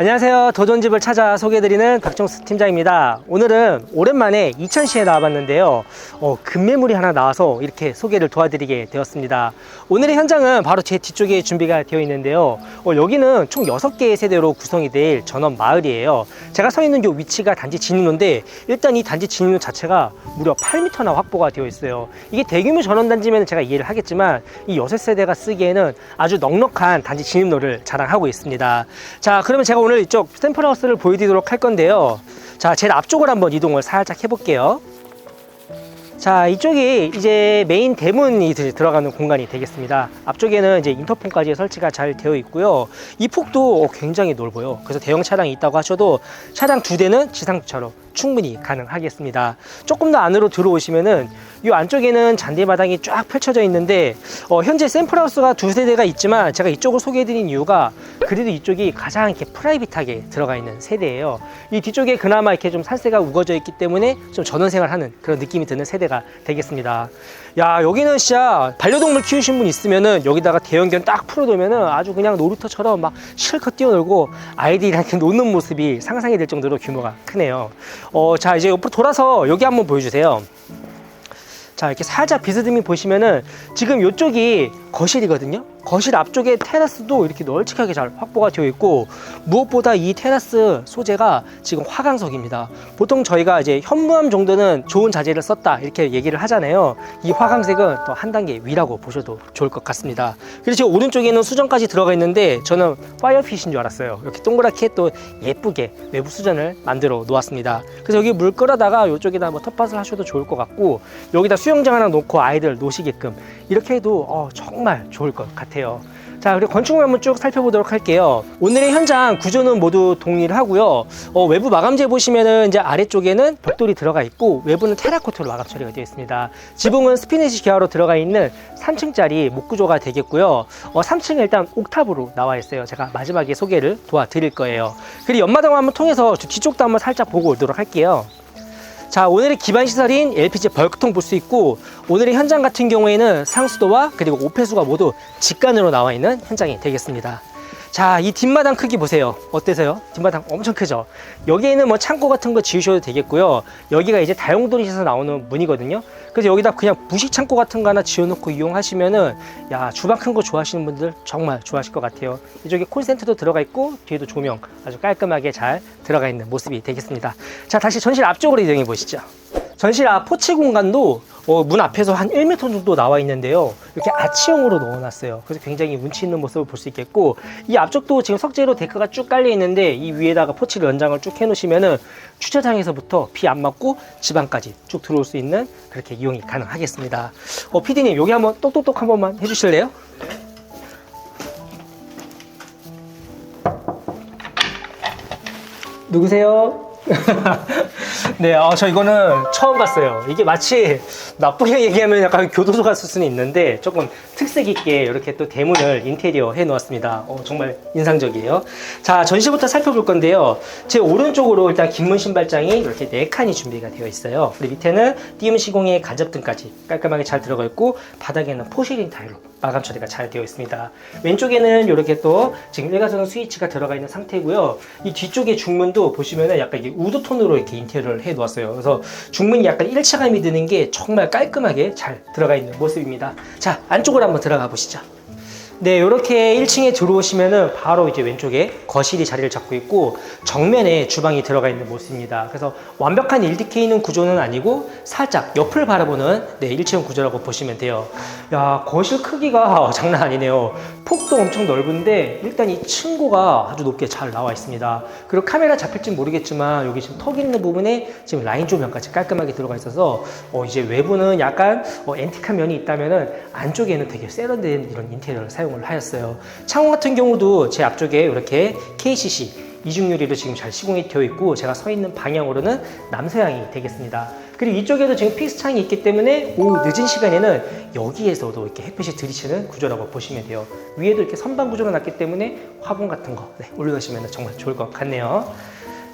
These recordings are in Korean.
안녕하세요. 도전집을 찾아 소개해드리는 박정수 팀장입니다. 오늘은 오랜만에 이천시에 나와봤는데요. 어, 급매물이 하나 나와서 이렇게 소개를 도와드리게 되었습니다. 오늘의 현장은 바로 제 뒤쪽에 준비가 되어 있는데요. 어, 여기는 총 6개의 세대로 구성이 될 전원 마을이에요. 제가 서 있는 이 위치가 단지 진입로인데 일단 이 단지 진입로 자체가 무려 8m나 확보가 되어 있어요. 이게 대규모 전원단지면 제가 이해를 하겠지만 이 6세대가 쓰기에는 아주 넉넉한 단지 진입로를 자랑하고 있습니다. 자, 그러면 제가 오늘 이쪽 샘플하우스를 보여드리도록 할 건데요. 자, 제일 앞쪽으로 한번 이동을 살짝 해볼게요. 자, 이쪽이 이제 메인 대문이 들- 들어가는 공간이 되겠습니다. 앞쪽에는 이제 인터폰까지 설치가 잘 되어 있고요. 이 폭도 어, 굉장히 넓어요. 그래서 대형 차량이 있다고 하셔도 차량 두 대는 지상 주차로 충분히 가능하겠습니다. 조금 더 안으로 들어오시면은 이 안쪽에는 잔디마당이 쫙 펼쳐져 있는데 어, 현재 샘플하우스가 두 세 대가 있지만 제가 이쪽을 소개해드린 이유가 그래도 이쪽이 가장 이렇게 프라이빗하게 들어가 있는 세대예요. 이 뒤쪽에 그나마 이렇게 좀 살세가 우거져 있기 때문에 좀 전원생활하는 그런 느낌이 드는 세대가 되겠습니다. 야 여기는 진짜 반려동물 키우신 분 있으면은 여기다가 대형견 딱 풀어놓으면은 아주 그냥 놀이터처럼 막 실컷 뛰어놀고 아이들이랑 이렇게 노는 모습이 상상이 될 정도로 규모가 크네요. 어, 자 이제 옆으로 돌아서 여기 한번 보여주세요. 자 이렇게 살짝 비스듬히 보시면은 지금 이쪽이 거실이거든요. 거실 앞쪽에 테라스도 이렇게 널찍하게 잘 확보가 되어 있고 무엇보다 이 테라스 소재가 지금 화강석입니다. 보통 저희가 이제 현무암 정도는 좋은 자재를 썼다 이렇게 얘기를 하잖아요. 이 화강색은 또 한 단계 위라고 보셔도 좋을 것 같습니다. 그리고 지금 오른쪽에는 수전까지 들어가 있는데 저는 파이어핏인 줄 알았어요. 이렇게 동그랗게 또 예쁘게 외부 수전을 만들어 놓았습니다. 그래서 여기 물 끌어다가 이쪽에다 뭐 텃밭을 하셔도 좋을 것 같고 여기다 수 영장 하나 놓고 아이들 노시게끔 이렇게 해도 어, 정말 좋을 것 같아요. 자, 그리고 건축물 한번 쭉 살펴보도록 할게요. 오늘의 현장 구조는 모두 동일하고요. 어, 외부 마감재 보시면은 이제 아래쪽에는 벽돌이 들어가 있고 외부는 테라코트로 마감 처리가 되어 있습니다. 지붕은 스피니시 계열로 들어가 있는 3층짜리 목구조가 되겠고요. 어, 3층에 일단 옥탑으로 나와 있어요. 제가 마지막에 소개를 도와드릴 거예요. 그리고 연마당 한번 통해서 저 뒤쪽도 한번 살짝 보고 오도록 할게요. 자 오늘의 기반 시설인 LPG 벌크통 볼 수 있고 오늘의 현장 같은 경우에는 상수도와 그리고 오폐수가 모두 직관으로 나와 있는 현장이 되겠습니다. 자, 이 뒷마당 크기 보세요. 어때서요? 뒷마당 엄청 크죠? 여기에는 뭐 창고 같은 거 지으셔도 되겠고요. 여기가 이제 다용도실에서 나오는 문이거든요. 그래서 여기다 그냥 부식 창고 같은 거 하나 지어놓고 이용하시면은 야 주방 큰 거 좋아하시는 분들 정말 좋아하실 것 같아요. 이쪽에 콜센터도 들어가 있고 뒤에도 조명 아주 깔끔하게 잘 들어가 있는 모습이 되겠습니다. 자, 다시 전실 앞쪽으로 이동해 보시죠. 전실 앞 포치 공간도 어, 문 앞에서 한 1m 정도 나와 있는데요. 이렇게 아치형으로 넣어놨어요. 그래서 굉장히 운치 있는 모습을 볼 수 있겠고 이 앞쪽도 지금 석재로 데크가 쭉 깔려 있는데 이 위에다가 포치를 연장을 쭉 해놓으시면은 주차장에서부터 비 안 맞고 집안까지 쭉 들어올 수 있는 그렇게 이용이 가능하겠습니다. 어, 피디님 여기 한번 똑똑똑 한 번만 해주실래요? 누구세요? 네, 어, 저 이거는 처음 봤어요. 이게 마치 나쁘게 얘기하면 약간 교도소 갔을 수는 있는데 조금 특색 있게 이렇게 또 대문을 인테리어 해 놓았습니다. 어, 정말 인상적이에요. 자, 전시부터 살펴볼 건데요. 제 오른쪽으로 일단 긴문 신발장이 이렇게 네 칸이 준비가 되어 있어요. 그리고 밑에는 띄움 시공의 간접등까지 깔끔하게 잘 들어가 있고 바닥에는 포시린 타일로 마감 처리가 잘 되어 있습니다. 왼쪽에는 이렇게 또 지금 일가선 스위치가 들어가 있는 상태고요. 이 뒤쪽에 중문도 보시면은 약간 이게 우드 톤으로 이렇게 인테리어를 해 놓았어요. 그래서 중문이 약간 일체감이 드는 게 정말 깔끔하게 잘 들어가 있는 모습입니다. 자, 안쪽으로 한번 들어가 보시죠. 네, 이렇게 1층에 들어오시면은 바로 이제 왼쪽에 거실이 자리를 잡고 있고 정면에 주방이 들어가 있는 모습입니다. 그래서 완벽한 1DK 있는 구조는 아니고 살짝 옆을 바라보는 네, 1층 구조라고 보시면 돼요. 야, 거실 크기가 장난 아니네요. 폭도 엄청 넓은데 일단 이 층고가 아주 높게 잘 나와 있습니다. 그리고 카메라 잡힐지 모르겠지만 여기 지금 턱 있는 부분에 지금 라인 조명까지 깔끔하게 들어가 있어서 어, 이제 외부는 약간 어, 앤틱한 면이 있다면은 안쪽에는 되게 세련된 이런 인테리어를 사용 을 하였어요. 창호 같은 경우도 제 앞쪽에 이렇게 KCC 이중 유리로 지금 잘 시공이 되어 있고 제가 서 있는 방향으로는 남서향이 되겠습니다. 그리고 이쪽에도 지금 피스창이 있기 때문에 오후 늦은 시간에는 여기에서도 이렇게 햇빛이 들이치는 구조라고 보시면 돼요. 위에도 이렇게 선반 구조가 났기 때문에 화분 같은 거 네, 올려놓으시면 정말 좋을 것 같네요.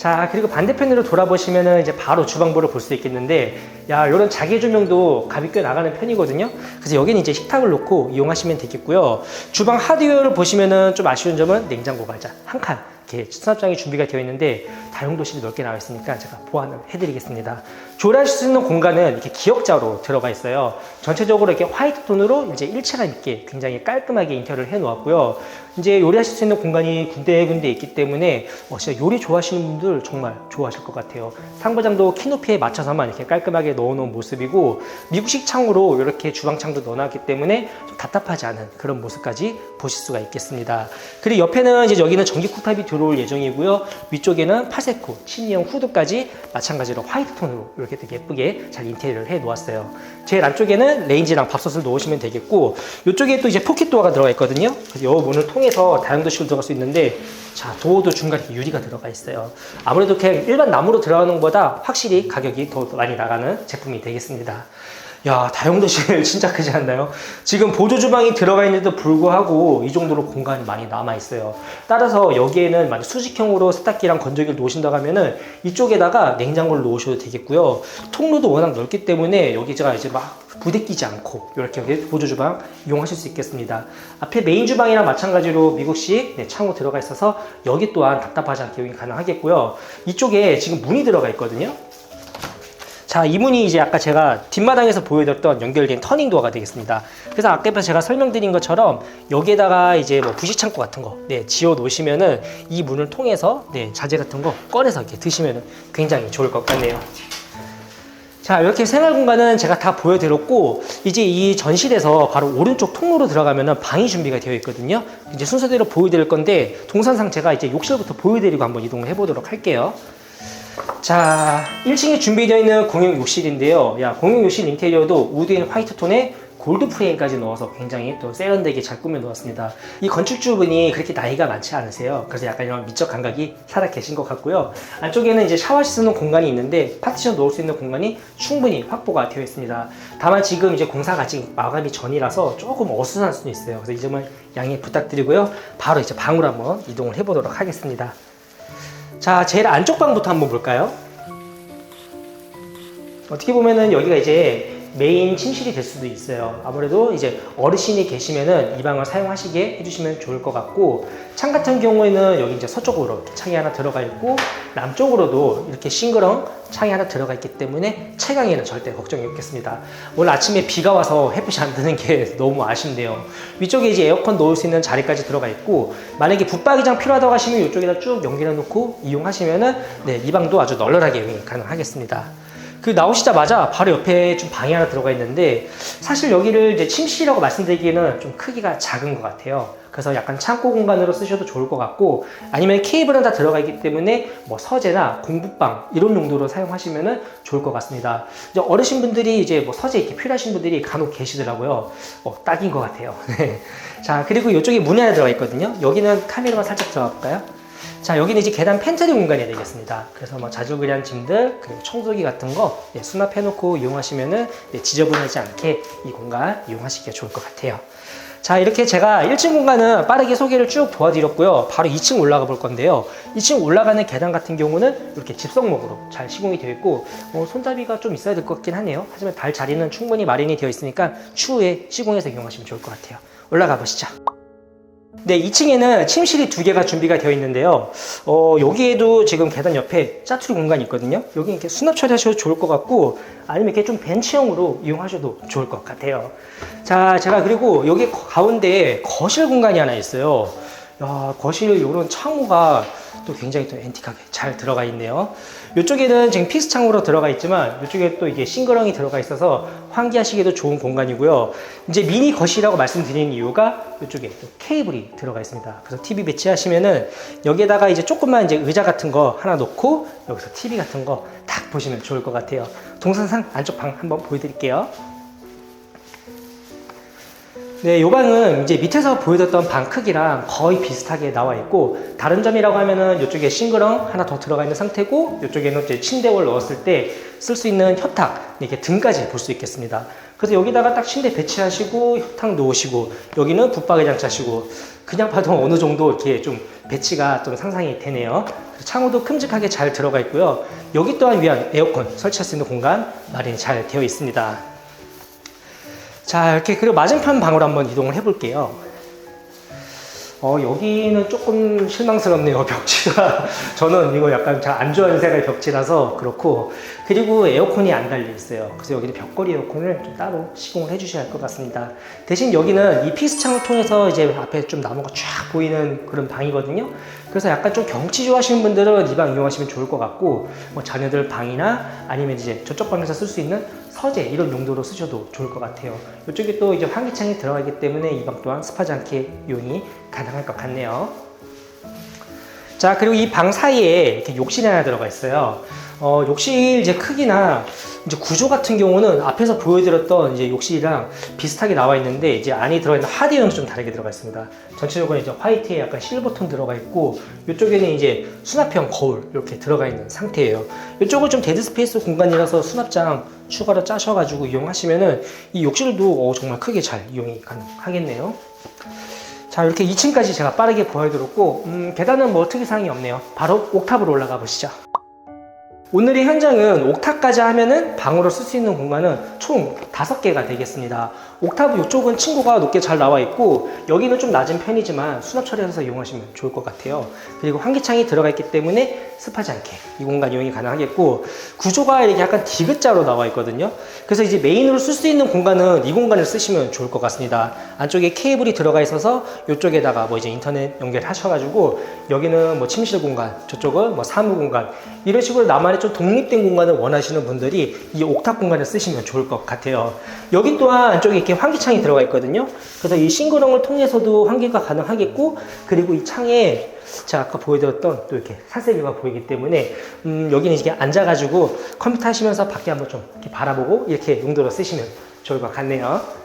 자 그리고 반대편으로 돌아보시면은 이제 바로 주방부를 볼 수 있겠는데 야 이런 자개 조명도 꽤 나가는 편이거든요 그래서 여기는 이제 식탁을 놓고 이용하시면 되겠고요 주방 하드웨어를 보시면은 좀 아쉬운 점은 냉장고 과자 한 칸 이렇게 수납장이 준비가 되어 있는데 다용도실이 넓게 나와 있으니까 제가 보완을 해드리겠습니다. 조리할 수 있는 공간은 이렇게 기역자로 들어가 있어요. 전체적으로 이렇게 화이트 톤으로 이제 일체감 있게 굉장히 깔끔하게 인테리어를 해 놓았고요. 이제 요리하실 수 있는 공간이 군데군데 있기 때문에 어, 진짜 요리 좋아하시는 분들 정말 좋아하실 것 같아요. 상부장도 키높이에 맞춰서만 이렇게 깔끔하게 넣어 놓은 모습이고 미국식 창으로 이렇게 주방창도 넣어 놨기 때문에 좀 답답하지 않은 그런 모습까지 보실 수가 있겠습니다. 그리고 옆에는 이제 여기는 전기 쿡탑이 들어올 예정이고요. 위쪽에는 파세코 침리형 후드까지 마찬가지로 화이트 톤으로 이렇게 되게 예쁘게 잘 인테리어를 해 놓았어요. 제일 안쪽에는 레인지랑 밥솥을 놓으시면 되겠고 이쪽에 또 이제 포켓 도어가 들어가 있거든요. 그래서 이 문을 통해서 다용도실로 들어갈 수 있는데 자 도어도 중간에 유리가 들어가 있어요. 아무래도 그냥 일반 나무로 들어가는 것보다 확실히 가격이 더 많이 나가는 제품이 되겠습니다. 야 다용도실 진짜 크지 않나요? 지금 보조 주방이 들어가 있는데도 불구하고 이 정도로 공간이 많이 남아 있어요. 따라서 여기에는 만약 수직형으로 세탁기랑 건조기를 놓으신다고 하면은 이쪽에다가 냉장고를 놓으셔도 되겠고요. 통로도 워낙 넓기 때문에 여기 제가 이제 막 부대끼지 않고 이렇게 보조 주방 이용하실 수 있겠습니다. 앞에 메인 주방이랑 마찬가지로 미국식 네, 창호 들어가 있어서 여기 또한 답답하지 않게 이용이 가능하겠고요. 이쪽에 지금 문이 들어가 있거든요. 자, 이 문이 이제 아까 제가 뒷마당에서 보여드렸던 연결된 터닝 도어가 되겠습니다. 그래서 아까 제가 설명드린 것처럼 여기에다가 이제 뭐 부식 창고 같은 거, 네, 지어 놓으시면은 이 문을 통해서 네, 자재 같은 거 꺼내서 이렇게 드시면은 굉장히 좋을 것 같네요. 자, 이렇게 생활 공간은 제가 다 보여드렸고, 이제 이 전실에서 바로 오른쪽 통로로 들어가면은 방이 준비가 되어 있거든요. 이제 순서대로 보여드릴 건데, 동선상 제가 이제 욕실부터 보여드리고 한번 이동을 해보도록 할게요. 자, 1층에 준비되어 있는 공용 욕실인데요. 야, 공용 욕실 인테리어도 우드인 화이트 톤에 골드 프레임까지 넣어서 굉장히 또 세련되게 잘 꾸며 놓았습니다. 이 건축주분이 그렇게 나이가 많지 않으세요. 그래서 약간 이런 미적 감각이 살아 계신 것 같고요. 안쪽에는 이제 샤워 쓰는 공간이 있는데 파티션 놓을 수 있는 공간이 충분히 확보가 되어 있습니다. 다만 지금 이제 공사가 아직 마감이 전이라서 조금 어수선할 수도 있어요. 그래서 이 점을 양해 부탁드리고요. 바로 이제 방으로 한번 이동을 해보도록 하겠습니다. 자, 제일 안쪽 방부터 한번 볼까요? 어떻게 보면은 여기가 이제 메인 침실이 될 수도 있어요. 아무래도 이제 어르신이 계시면은 이 방을 사용하시게 해주시면 좋을 것 같고, 창 같은 경우에는 여기 이제 서쪽으로 창이 하나 들어가 있고, 남쪽으로도 이렇게 싱그렁 창이 하나 들어가 있기 때문에 채광에는 절대 걱정이 없겠습니다. 오늘 아침에 비가 와서 햇빛이 안 드는 게 너무 아쉽네요. 위쪽에 이제 에어컨 넣을 수 있는 자리까지 들어가 있고, 만약에 붙박이장 필요하다고 하시면 이쪽에다 쭉 연결해 놓고 이용하시면은 네, 이 방도 아주 널널하게 이용이 가능하겠습니다. 그 나오시자마자 바로 옆에 좀 방이 하나 들어가 있는데 사실 여기를 이제 침실이라고 말씀드리기에는 좀 크기가 작은 것 같아요. 그래서 약간 창고 공간으로 쓰셔도 좋을 것 같고 아니면 케이블은 다 들어가 있기 때문에 뭐 서재나 공부방 이런 용도로 사용하시면 좋을 것 같습니다. 이제 어르신분들이 이제 뭐 서재 이렇게 필요하신 분들이 간혹 계시더라고요. 어, 딱인 것 같아요. 네. 자 그리고 이쪽에 문이 하나 들어가 있거든요. 여기는 카메라만 살짝 들어가 볼까요? 자 여기는 이제 계단 팬트리 공간이 되겠습니다. 그래서 뭐 자주그리한 짐들 그리고 청소기 같은 거 예, 수납해놓고 이용하시면은 예, 지저분하지 않게 이 공간 이용하시기가 좋을 것 같아요. 자 이렇게 제가 1층 공간은 빠르게 소개를 쭉 도와드렸고요. 바로 2층 올라가 볼 건데요. 2층 올라가는 계단 같은 경우는 이렇게 집성목으로 잘 시공이 되어 있고 어, 손잡이가 좀 있어야 될 것 같긴 하네요. 하지만 발 자리는 충분히 마련이 되어 있으니까 추후에 시공해서 이용하시면 좋을 것 같아요. 올라가 보시죠. 네, 2층에는 침실이 두 개가 준비가 되어 있는데요. 어, 여기에도 지금 계단 옆에 짜투리 공간이 있거든요. 여기 이렇게 수납 처리하셔도 좋을 것 같고, 아니면 이렇게 좀 벤치형으로 이용하셔도 좋을 것 같아요. 자, 제가 그리고 여기 가운데 거실 공간이 하나 있어요. 야, 거실 이런 창호가 또 굉장히 또 앤틱하게 잘 들어가 있네요. 이쪽에는 지금 피스 창으로 들어가 있지만 이쪽에 또 이게 싱그렁이 들어가 있어서 환기하시기에도 좋은 공간이고요. 이제 미니 거실이라고 말씀드리는 이유가 이쪽에 또 케이블이 들어가 있습니다. 그래서 TV 배치하시면은 여기에다가 이제 조금만 이제 의자 같은 거 하나 놓고 여기서 TV 같은 거 딱 보시면 좋을 것 같아요. 동선상 안쪽 방 한번 보여드릴게요. 네, 이 방은 이제 밑에서 보여줬던 방 크기랑 거의 비슷하게 나와 있고 다른 점이라고 하면은 이쪽에 싱그렁 하나 더 들어가 있는 상태고 이쪽에는 이제 침대를 넣었을 때 쓸 수 있는 협탁 이렇게 등까지 볼 수 있겠습니다. 그래서 여기다가 딱 침대 배치하시고 협탁 놓으시고 여기는 붙박이장 짜시고 그냥 봐도 어느 정도 이렇게 좀 배치가 좀 상상이 되네요. 창호도 큼직하게 잘 들어가 있고요. 여기 또한 위한 에어컨 설치할 수 있는 공간 마련이 잘 되어 있습니다. 자, 이렇게 그리고 맞은편 방으로 한번 이동을 해볼게요. 어, 여기는 조금 실망스럽네요, 벽지가. 저는 이거 약간 잘 안 좋아하는 색깔 벽지라서 그렇고. 그리고 에어컨이 안 달려 있어요. 그래서 여기는 벽걸이 에어컨을 좀 따로 시공을 해주셔야 할 것 같습니다. 대신 여기는 이 피스창을 통해서 이제 앞에 좀 나무가 쫙 보이는 그런 방이거든요. 그래서 약간 좀 경치 좋아하시는 분들은 이 방 이용하시면 좋을 것 같고, 뭐 자녀들 방이나 아니면 이제 저쪽 방에서 쓸 수 있는 서재 이런 용도로 쓰셔도 좋을 것 같아요. 이쪽에 또 이제 환기창이 들어가 있기 때문에 이 방 또한 습하지 않게 이용이 가능할 것 같네요. 자, 그리고 이 방 사이에 이렇게 욕실이 하나 들어가 있어요. 어, 욕실 이제 크기나 이제 구조 같은 경우는 앞에서 보여드렸던 이제 욕실이랑 비슷하게 나와 있는데 이제 안에 들어있는 하드형이 좀 다르게 들어가 있습니다. 전체적으로 이제 화이트에 약간 실버 톤 들어가 있고 이쪽에는 이제 수납형 거울 이렇게 들어가 있는 상태예요. 이쪽은 좀 데드 스페이스 공간이라서 수납장 추가로 짜셔가지고 이용하시면은 이 욕실도 어, 정말 크게 잘 이용이 가능하겠네요. 자 이렇게 2층까지 제가 빠르게 보여드렸고 음, 계단은 뭐 특이사항이 없네요. 바로 옥탑으로 올라가 보시죠 오늘의 현장은 옥탑까지 하면은 방으로 쓸 수 있는 공간은 총 5개가 되겠습니다. 옥탑 이쪽은 층고가 높게 잘 나와 있고 여기는 좀 낮은 편이지만 수납 처리해서 이용하시면 좋을 것 같아요. 그리고 환기창이 들어가 있기 때문에 습하지 않게 이 공간 이용이 가능하겠고 구조가 이렇게 약간 디귿자로 나와 있거든요. 그래서 이제 메인으로 쓸 수 있는 공간은 이 공간을 쓰시면 좋을 것 같습니다. 안쪽에 케이블이 들어가 있어서 이쪽에다가 뭐 이제 인터넷 연결하셔가지고 여기는 뭐 침실 공간 저쪽은 뭐 사무 공간 이런 식으로 나만의 좀 독립된 공간을 원하시는 분들이 이 옥탑 공간을 쓰시면 좋을 것 같아요 여기 또한 안쪽에 이렇게 환기창이 들어가 있거든요 그래서 이 싱그렁을 통해서도 환기가 가능하겠고 그리고 이 창에 자 아까 보여드렸던 또 이렇게 살색이가 보이기 때문에 음, 여기는 이게 앉아가지고 컴퓨터 하시면서 밖에 한번 좀 이렇게 바라보고 이렇게 용도로 쓰시면 좋을 것 같네요.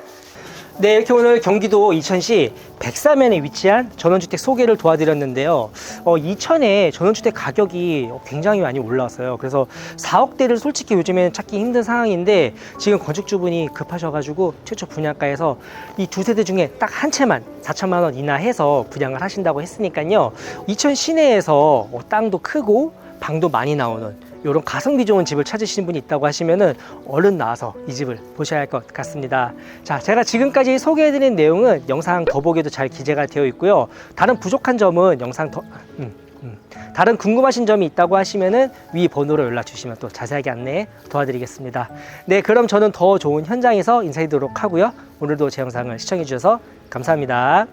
네, 이렇게 오늘 경기도 이천시 백사면에 위치한 전원주택 소개를 도와드렸는데요. 어, 이천에 전원주택 가격이 굉장히 많이 올라왔어요. 그래서 4억대를 솔직히 요즘에는 찾기 힘든 상황인데 지금 건축주분이 급하셔가지고 최초 분양가에서 이 두 세대 중에 딱 한 채만 4천만 원 이나 해서 분양을 하신다고 했으니까요. 이천 시내에서 어, 땅도 크고 방도 많이 나오는 이런 가성비 좋은 집을 찾으시는 분이 있다고 하시면은 얼른 나와서 이 집을 보셔야 할 것 같습니다. 자, 제가 지금까지 소개해드린 내용은 영상 더보기에도 잘 기재가 되어 있고요. 다른 부족한 점은 영상 더, 음, 음. 다른 궁금하신 점이 있다고 하시면은 위 번호로 연락 주시면 또 자세하게 안내 도와드리겠습니다. 네, 그럼 저는 더 좋은 현장에서 인사드리도록 하고요. 오늘도 제 영상을 시청해 주셔서 감사합니다.